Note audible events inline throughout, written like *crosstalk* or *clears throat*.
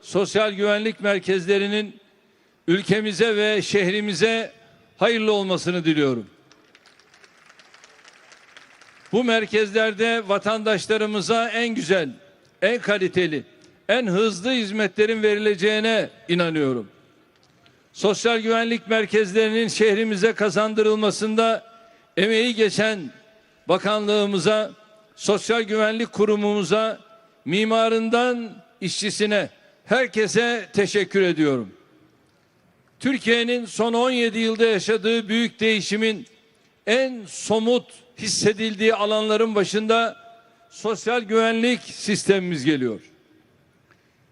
sosyal güvenlik merkezlerinin ülkemize ve şehrimize hayırlı olmasını diliyorum. Bu merkezlerde vatandaşlarımıza en güzel, en kaliteli, en hızlı hizmetlerin verileceğine inanıyorum. Sosyal güvenlik merkezlerinin şehrimize kazandırılmasında emeği geçen bakanlığımıza, sosyal güvenlik kurumumuza, mimarından işçisine, herkese teşekkür ediyorum. Türkiye'nin son 17 yılda yaşadığı büyük değişimin en somut hissedildiği alanların başında sosyal güvenlik sistemimiz geliyor.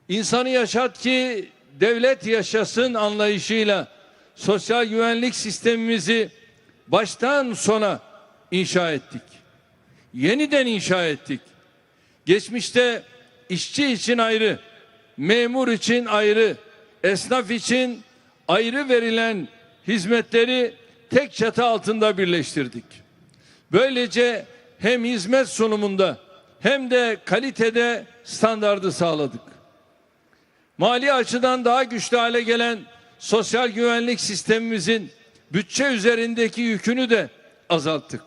İnsanı yaşat ki devlet yaşasın anlayışıyla sosyal güvenlik sistemimizi baştan sona inşa ettik. Yeniden inşa ettik. Geçmişte işçi için ayrı, memur için ayrı, esnaf için ayrı verilen hizmetleri tek çatı altında birleştirdik. Böylece hem hizmet sunumunda hem de kalitede standardı sağladık. Mali açıdan daha güçlü hale gelen sosyal güvenlik sistemimizin bütçe üzerindeki yükünü de azalttık.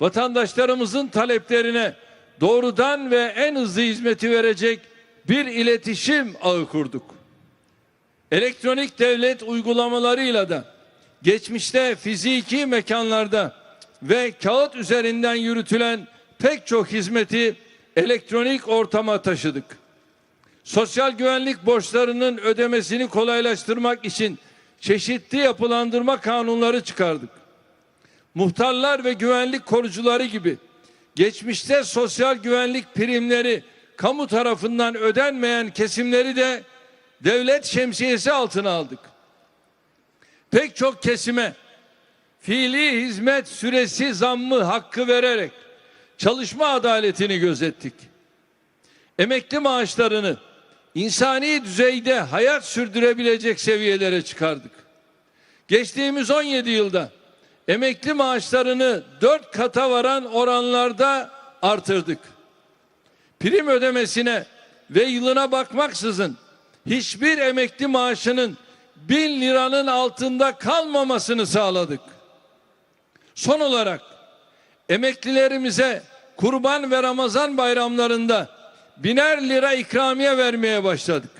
Vatandaşlarımızın taleplerine doğrudan ve en hızlı hizmeti verecek bir iletişim ağı kurduk. Elektronik devlet uygulamalarıyla da geçmişte fiziki mekanlarda ve kağıt üzerinden yürütülen pek çok hizmeti elektronik ortama taşıdık. Sosyal güvenlik borçlarının ödemesini kolaylaştırmak için çeşitli yapılandırma kanunları çıkardık. Muhtarlar ve güvenlik korucuları gibi geçmişte sosyal güvenlik primleri kamu tarafından ödenmeyen kesimleri de devlet şemsiyesi altına aldık. Pek çok kesime fiili hizmet süresi zammı hakkı vererek çalışma adaletini gözettik. Emekli maaşlarını insani düzeyde hayat sürdürebilecek seviyelere çıkardık. Geçtiğimiz 17 yılda emekli maaşlarını dört kata varan oranlarda artırdık. Prim ödemesine ve yılına bakmaksızın hiçbir emekli maaşının bin liranın altında kalmamasını sağladık. Son olarak emeklilerimize kurban ve Ramazan bayramlarında biner lira ikramiye vermeye başladık.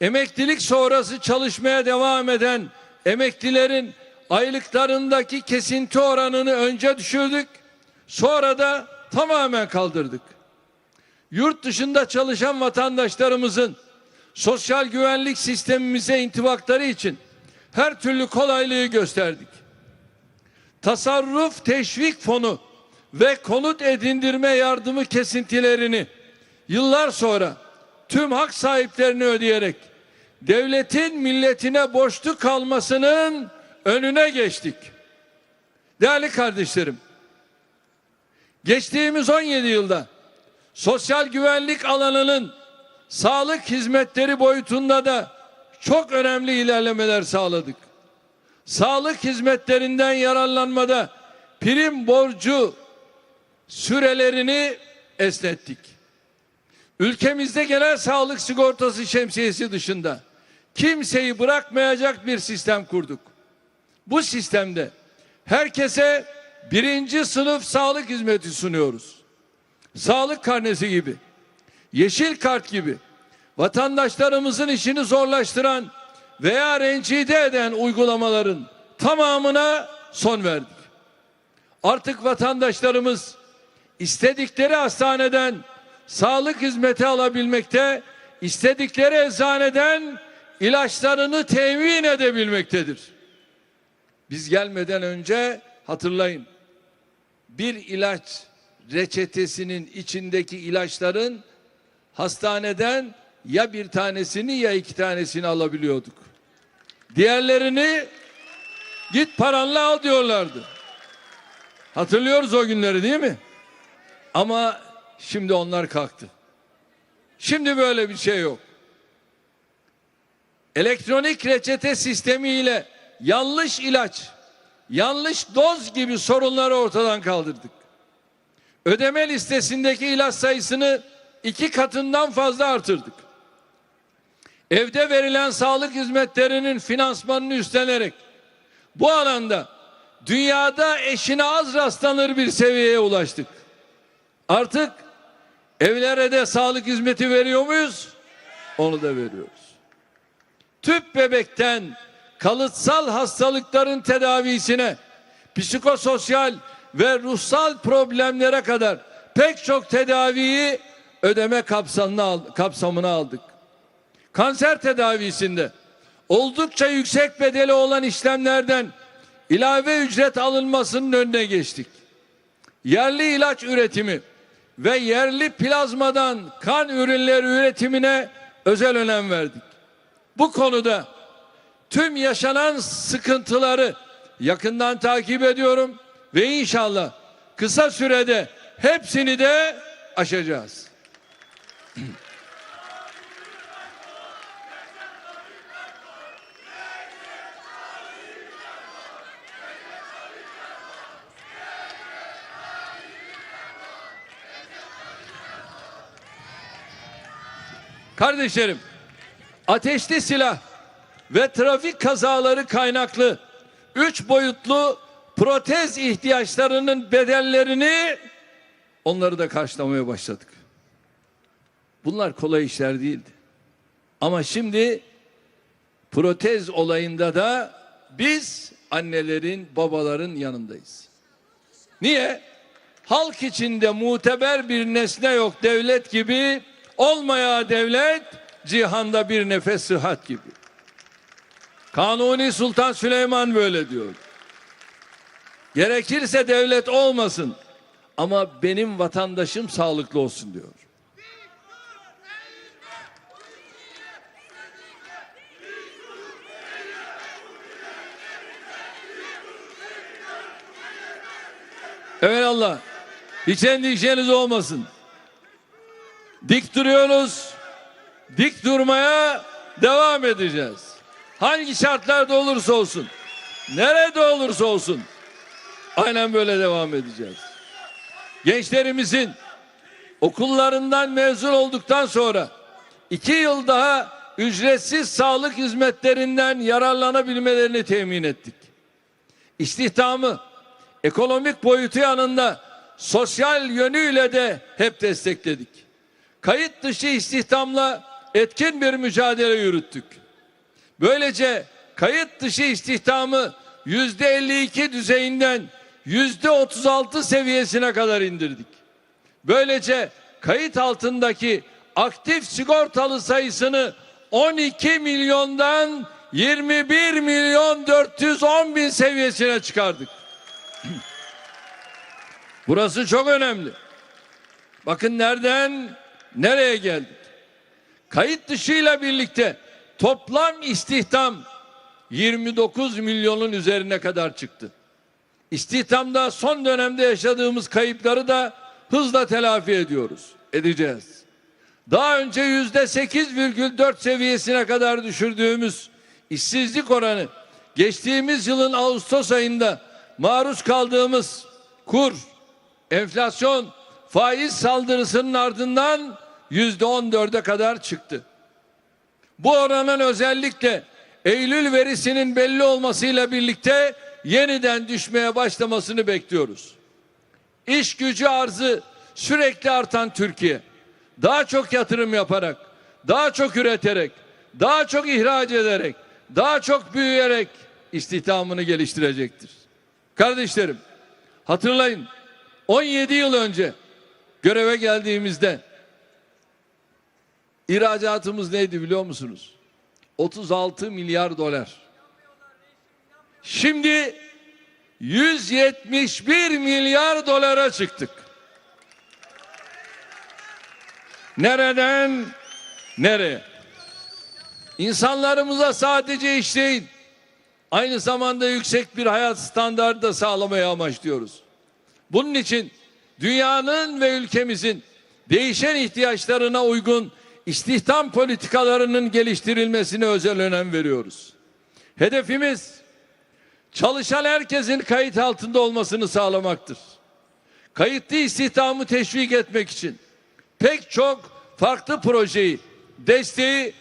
Emeklilik sonrası çalışmaya devam eden emeklilerin aylıklarındaki kesinti oranını önce düşürdük, sonra da tamamen kaldırdık. Yurt dışında çalışan vatandaşlarımızın sosyal güvenlik sistemimize intibakları için her türlü kolaylığı gösterdik. Tasarruf teşvik fonu ve konut edindirme yardımı kesintilerini yıllar sonra tüm hak sahiplerini ödeyerek devletin milletine borçlu kalmasının önüne geçtik. Değerli kardeşlerim, geçtiğimiz 17 yılda sosyal güvenlik alanının sağlık hizmetleri boyutunda da çok önemli ilerlemeler sağladık. Sağlık hizmetlerinden yararlanmada prim borcu sürelerini esnettik. Ülkemizde genel sağlık sigortası şemsiyesi dışında kimseyi bırakmayacak bir sistem kurduk. Bu sistemde herkese birinci sınıf sağlık hizmeti sunuyoruz. Sağlık karnesi gibi, yeşil kart gibi vatandaşlarımızın işini zorlaştıran veya rencide eden uygulamaların tamamına son verdik. Artık vatandaşlarımız istedikleri hastaneden sağlık hizmeti alabilmekte, istedikleri eczaneden ilaçlarını temin edebilmektedir. Biz gelmeden önce hatırlayın. Bir ilaç reçetesinin içindeki ilaçların hastaneden ya bir tanesini ya iki tanesini alabiliyorduk. Diğerlerini git paranla al diyorlardı. Hatırlıyoruz o günleri değil mi? Ama şimdi onlar kalktı. Şimdi böyle bir şey yok. Elektronik reçete sistemiyle yanlış ilaç, yanlış doz gibi sorunları ortadan kaldırdık. Ödeme listesindeki ilaç sayısını iki katından fazla artırdık. evde verilen sağlık hizmetlerinin finansmanını üstlenerek bu alanda dünyada eşine az rastlanır bir seviyeye ulaştık. Artık evlere de sağlık hizmeti veriyor muyuz? Onu da veriyoruz. Tüp bebekten kalıtsal hastalıkların tedavisine, psikososyal ve ruhsal problemlere kadar pek çok tedaviyi ödeme kapsamına, kapsamına aldık. Kanser tedavisinde oldukça yüksek bedeli olan işlemlerden ilave ücret alınmasının önüne geçtik. Yerli ilaç üretimi ve yerli plazmadan kan ürünleri üretimine özel önem verdik. Bu konuda tüm yaşanan sıkıntıları yakından takip ediyorum ve inşallah kısa sürede hepsini de aşacağız. Kardeşlerim, ateşli silah ve trafik kazaları kaynaklı üç boyutlu protez ihtiyaçlarının bedellerini onları da karşılamaya başladık. Bunlar kolay işler değildi. Ama şimdi protez olayında da biz annelerin, babaların yanındayız. Niye? Halk içinde muteber bir nesne yok devlet gibi, olmaya devlet cihanda bir nefes sıhhat gibi. Kanuni Sultan Süleyman böyle diyor. Gerekirse devlet olmasın ama benim vatandaşım sağlıklı olsun diyor. Evet Allah. Hiç endişeniz olmasın. Dik duruyoruz. Dik durmaya devam edeceğiz. Hangi şartlarda olursa olsun. Nerede olursa olsun. Aynen böyle devam edeceğiz. Gençlerimizin okullarından mezun olduktan sonra iki yıl daha ücretsiz sağlık hizmetlerinden yararlanabilmelerini temin ettik. İstihdamı ekonomik boyutu yanında sosyal yönüyle de hep destekledik. Kayıt dışı istihdamla etkin bir mücadele yürüttük. Böylece kayıt dışı istihdamı yüzde 52 düzeyinden yüzde 36 seviyesine kadar indirdik. Böylece kayıt altındaki aktif sigortalı sayısını 12 milyondan 21 milyon 410 bin seviyesine çıkardık. *clears throat* Burası çok önemli. Bakın nereden nereye geldik. Kayıt dışıyla birlikte toplam istihdam 29 milyonun üzerine kadar çıktı. İstihdamda son dönemde yaşadığımız kayıpları da hızla telafi ediyoruz. Edeceğiz. Daha önce yüzde 8,4 seviyesine kadar düşürdüğümüz işsizlik oranı geçtiğimiz yılın Ağustos ayında maruz kaldığımız kur, enflasyon, faiz saldırısının ardından yüzde 14'e kadar çıktı. Bu oranın özellikle Eylül verisinin belli olmasıyla birlikte yeniden düşmeye başlamasını bekliyoruz. İş gücü arzı sürekli artan Türkiye daha çok yatırım yaparak, daha çok üreterek, daha çok ihraç ederek, daha çok büyüyerek istihdamını geliştirecektir. Kardeşlerim, hatırlayın 17 yıl önce göreve geldiğimizde ihracatımız neydi biliyor musunuz? 36 milyar dolar. Şimdi 171 milyar dolara çıktık. Nereden nereye? İnsanlarımıza sadece iş değil, aynı zamanda yüksek bir hayat standartı da sağlamaya amaçlıyoruz. Bunun için dünyanın ve ülkemizin değişen ihtiyaçlarına uygun istihdam politikalarının geliştirilmesine özel önem veriyoruz. Hedefimiz çalışan herkesin kayıt altında olmasını sağlamaktır. Kayıtlı istihdamı teşvik etmek için pek çok farklı projeyi, desteği